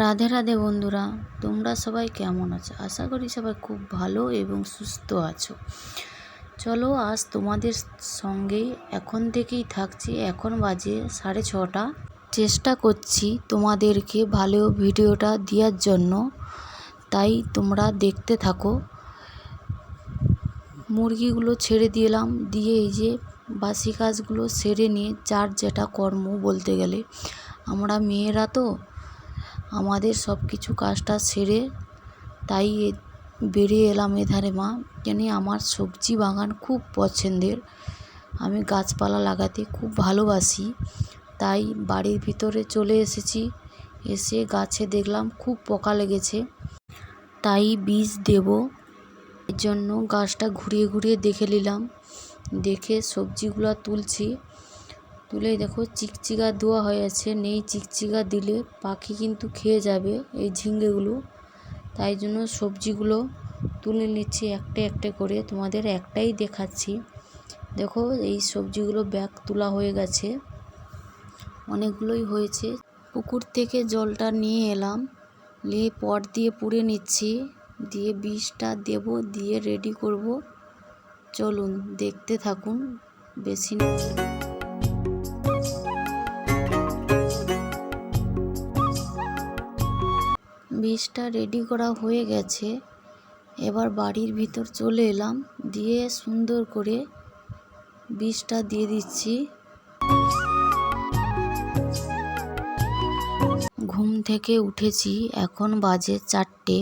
রাধে রাধে বন্ধুরা, তোমরা সবাই কেমন আছো? আশা করি সবাই খুব ভালো এবং সুস্থ আছো। চলো আজ তোমাদের সঙ্গেই এখন থেকেই থাকছি। এখন বাজে সাড়ে ছটা। চেষ্টা করছি তোমাদেরকে ভালো ভিডিওটা দেওয়ার জন্য। তাই তোমরা দেখতে থাকো। মুরগিগুলো ছেড়ে দিলাম। দিয়ে এই যে বাসি কাজগুলো সেরে নিয়ে, যার যেটা কর্ম বলতে গেলে। আমরা মেয়েরা তো আমাদের সব কিছু কাজটা সেরে তাই বেরিয়ে এলাম এধারে মা। কেন আমার সবজি বাগান খুব পছন্দের। আমি গাছপালা লাগাতে খুব ভালোবাসি। তাই বাড়ির ভিতরে চলে এসেছি। এসে গাছে দেখলাম খুব পোকা লেগেছে। তাই বীজ দেব। এর জন্য গাছটা ঘুরিয়ে ঘুরিয়ে দেখে নিলাম। দেখে সবজিগুলো তুলছি। তুলে দেখো, চিকচিকা দেওয়া হয়ে আছে। নেই চিকচিকা দিলে পাখি কিন্তু খেয়ে যাবে এই ঝিঙ্গেগুলো। তাই জন্য সবজিগুলো তুলে নিচ্ছি একটা একটা করে। তোমাদের একটাই দেখাচ্ছি। দেখো, এই সবজিগুলো ব্যাগ তোলা হয়ে গেছে। অনেকগুলোই হয়েছে। পুকুর থেকে জলটা নিয়ে এলাম। নিয়ে পট দিয়ে পুড়ে নিচ্ছি। দিয়ে বিষটা দেব, দিয়ে রেডি করব। চলুন, দেখতে থাকুন। বেশি বিষটা রেডি করা হয়ে গেছে। এবার বাড়ির ভিতর চলে এলাম। দিয়ে সুন্দর করে বিষটা দিয়ে দিচ্ছি। ঘুম থেকে উঠেছি। এখন বাজে চারটে,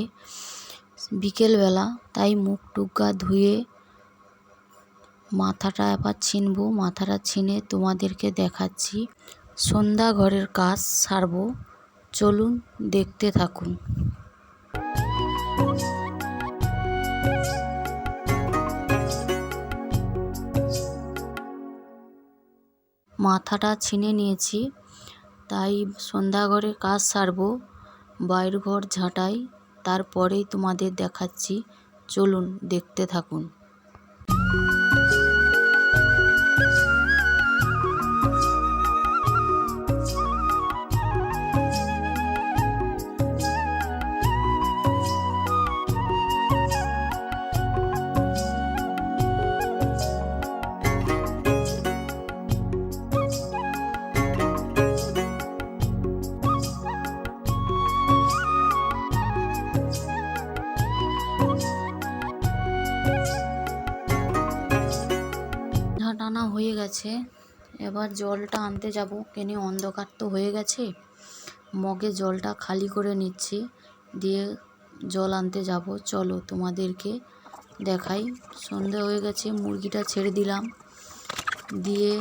বিকেলবেলা। তাই মুখ টুকা ধুয়ে মাথাটা এবার ছিনবো। মাথাটা ছিনে তোমাদেরকে দেখাচ্ছি। সন্ধ্যা ঘরের কাজ সারবো। চলুন, দেখতে থাকুন। মাথাটা ছিনে নিয়েছি, তাই সন্ধ্যাঘরে কাজ সারবো বাইর ঘর ঝাঁটাই, তারপরেই তোমাদের দেখাচ্ছি। চলুন, দেখতে থাকুন। গেছে। এবার জলটা আনতে যাব। কেন অন্ধকার তো হয়ে গেছে। মগে জলটা খালি করে নিচ্ছি। দিয়ে জল আনতে যাব। চলো তোমাদেরকে দেখাই। সন্ধে হয়ে গেছে, মুরগিটা ছেড়ে দিলাম। দিয়ে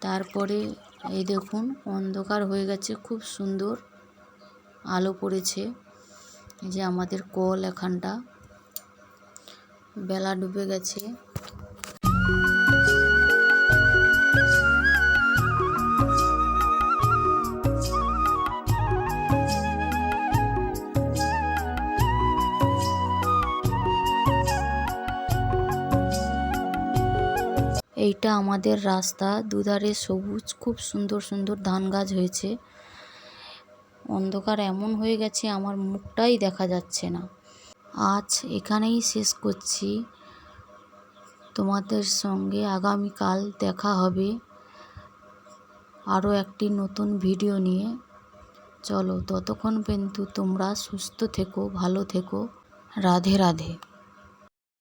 তারপরে এই দেখুন, অন্ধকার হয়ে গেছে। খুব সুন্দর আলো পড়েছে। যে আমাদের কল এখানটা। বেলা ডুবে গেছে। এইটা আমাদের রাস্তা। দুধারে সবুজ, খুব সুন্দর সুন্দর ধান গাছ হয়েছে। অন্ধকার এমন হয়ে গেছে, আমার মুখটাই দেখা যাচ্ছে না। আজ এখানেই শেষ করছি। তোমাদের সঙ্গে আগামীকাল দেখা হবে আরও একটি নতুন ভিডিও নিয়ে। চলো, ততক্ষণ পর্যন্ত তোমরা সুস্থ থেকো, ভালো থেকো। রাধে রাধে।